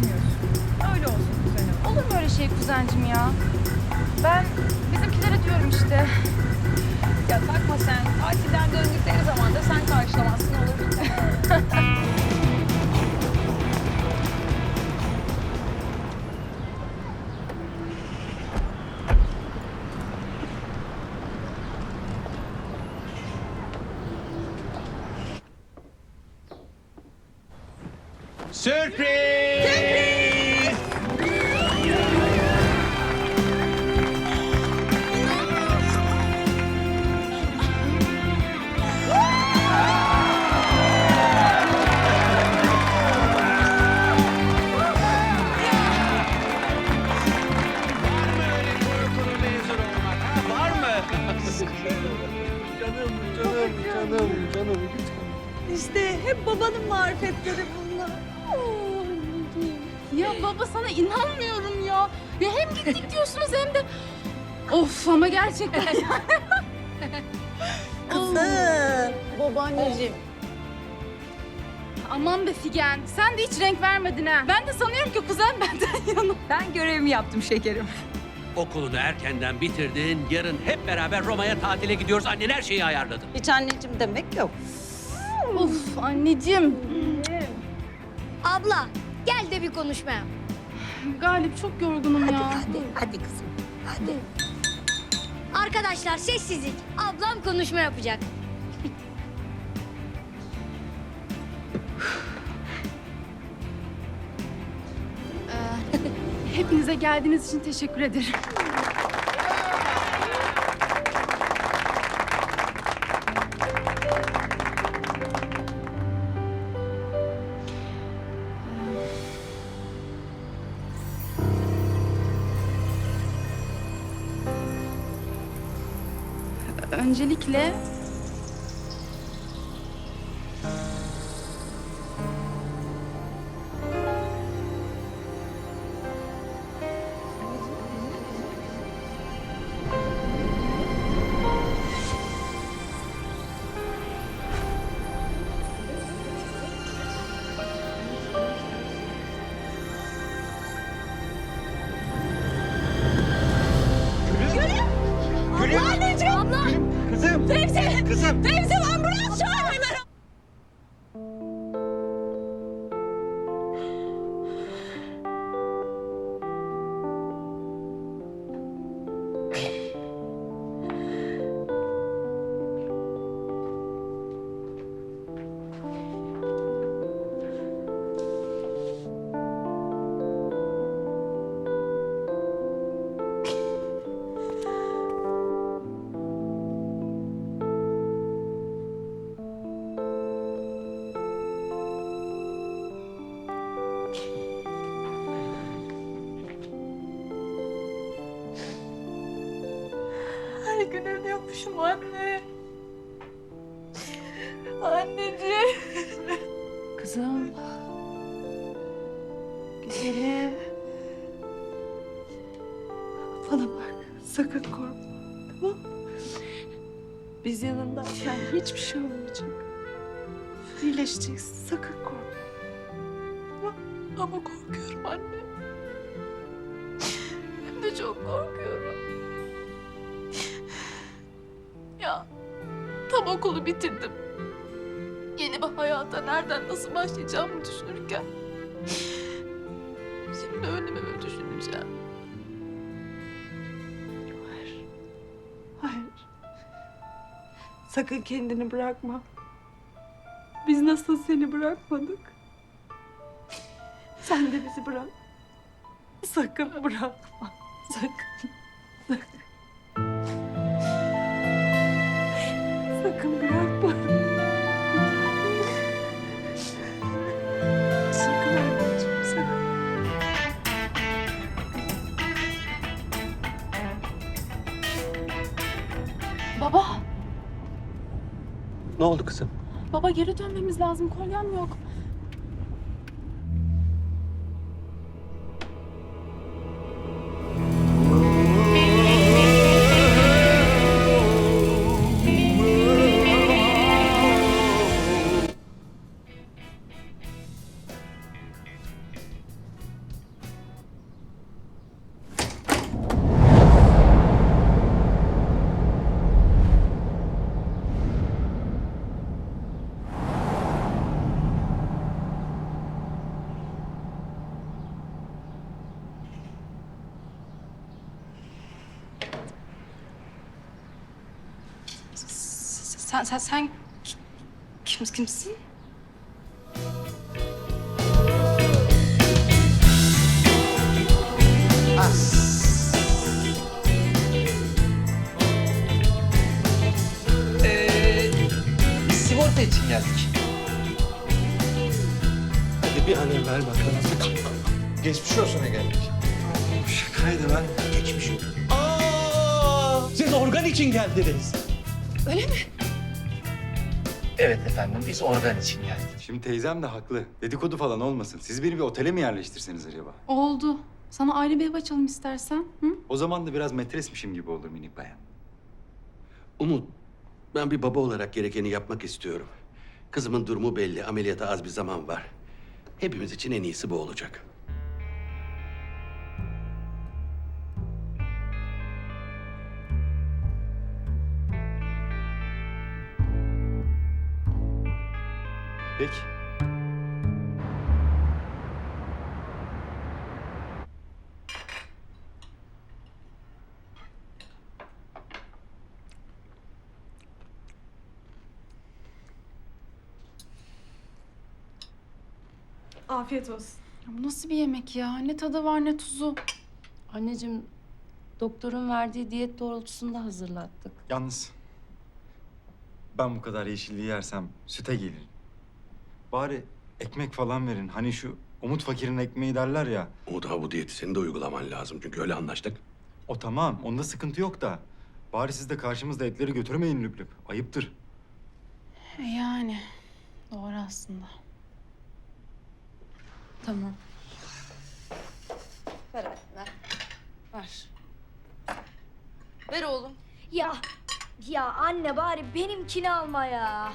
saymıyorsun. Öyle olsun kuzenim. Olur mu öyle şey kuzencim ya? Ben bizimkilere diyorum işte. Ya takma sen. Tatilden döndükleri zaman da sen karşılamazsın olur. Sürpriz! İşte hep babanın marifetleri bunlar. Ya baba sana inanmıyorum ya. Ya hem gittik diyorsunuz hem de... Of ama gerçekten. Kızım. Babaanneciğim. Aman be Figen. Sen de hiç renk vermedin ha. Ben de sanıyorum ki kuzen benden yana. Ben görevimi yaptım şekerim. Okulunu erkenden bitirdin. Yarın hep beraber Roma'ya tatile gidiyoruz. Annen her şeyi ayarladı. Hiç anneciğim demek yok. Of anneciğim. Abla gel de bir konuşma yap. Galip çok yorgunum ya. Hadi, hadi kızım. Hadi. Arkadaşlar sessizlik. Ablam konuşma yapacak. Hepinize geldiğiniz için teşekkür ederim. Öncelikle Kızım. Teyze Ölüyormuşum anne. Anneciğim. Kızım. Güzelim. Bana bak. Sakın korkma. Tamam? Biz yanındayken hiçbir şey olmayacak. İyileşeceksin. Sakın korkma. Tamam? Ama korkuyorum anne. Hem de çok korkuyorum. Ya tam okulu bitirdim. Yeni bir hayata nereden nasıl başlayacağımı düşünürken şimdi ölümümü düşüneceğim. Hayır. Hayır. Sakın kendini bırakma. Biz nasıl seni bırakmadık? Sen de bizi bırak. Sakın bırakma. Sakın. Ne oldu kızım? Baba geri dönmemiz lazım. Kolyem yok. Sen sen sen ki- kim kimsin? Ee, biz sigorta için geldik. Hadi bir an evvel bakalım. Geçmiş olsun geldik. Şakaydı lan. Geçmiş. Aa, siz organ için geldiniz. Evet efendim biz organ için geldik. Şimdi teyzem de haklı. Dedikodu falan olmasın. Siz beni bir otele mi yerleştirseniz acaba? Oldu. Sana ayrı bir ev açalım istersen. Hı? O zaman da biraz metresmişim gibi olur minik bayan. Umut, ben bir baba olarak gerekeni yapmak istiyorum. Kızımın durumu belli, ameliyata az bir zaman var. Hepimiz için en iyisi bu olacak. Peki. Afiyet olsun. Ya bu nasıl bir yemek ya? Ne tadı var ne tuzu. Anneciğim doktorun verdiği diyet doğrultusunda hazırlattık. Yalnız ben bu kadar yeşilliği yersem süte gelirim. Bari ekmek falan verin. Hani şu Umut Fakir'in ekmeği derler ya. Umut ha bu diyeti senin de uygulaman lazım çünkü öyle anlaştık. O tamam. Onda sıkıntı yok da. Bari siz de karşımızda etleri götürmeyin lüp lüp. Ayıptır. Yani doğru aslında. Tamam. Ver anne, ver. Ver. Ver oğlum. Ya ya anne bari benimkini alma ya.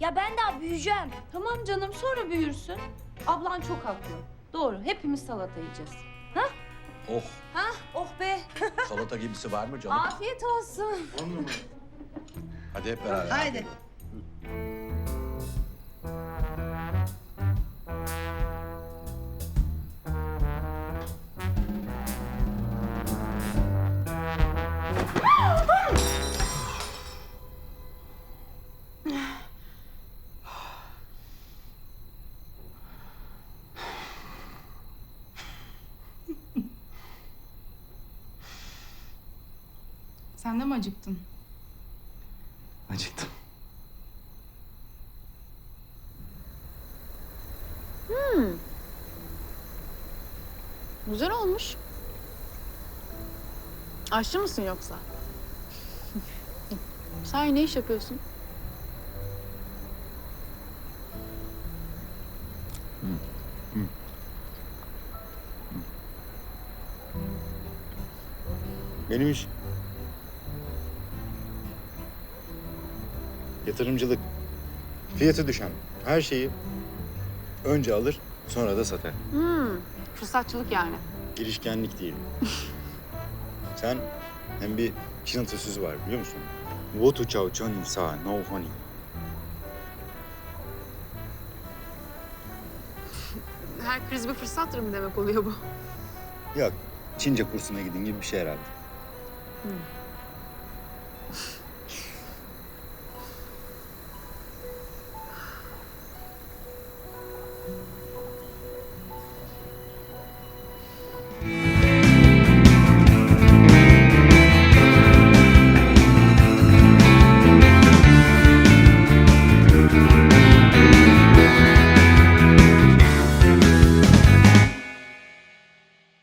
Ya ben daha büyüyeceğim. Tamam canım sonra büyürsün. Ablan çok haklı. Doğru hepimiz salata yiyeceğiz. Oh, Ha? Oh be. salata gibisi var mı canım? Afiyet olsun. Hadi hep beraber. Haydi. Sen de mi acıktın? Acıktım. Güzel olmuş. Aşçı mısın yoksa? Sahi ne iş yapıyorsun? Benim iş. Yatırımcılık. Fiyatı düşen her şeyi önce alır sonra da satar. Hmm, fırsatçılık yani. Girişkenlik değil. Sen hem bir Çin atasözü var biliyor musun? Wo tu chao sa no honey. Her kriz bir fırsattır mı demek oluyor bu? Yok, Çince kursuna gidin gibi bir şey herhalde.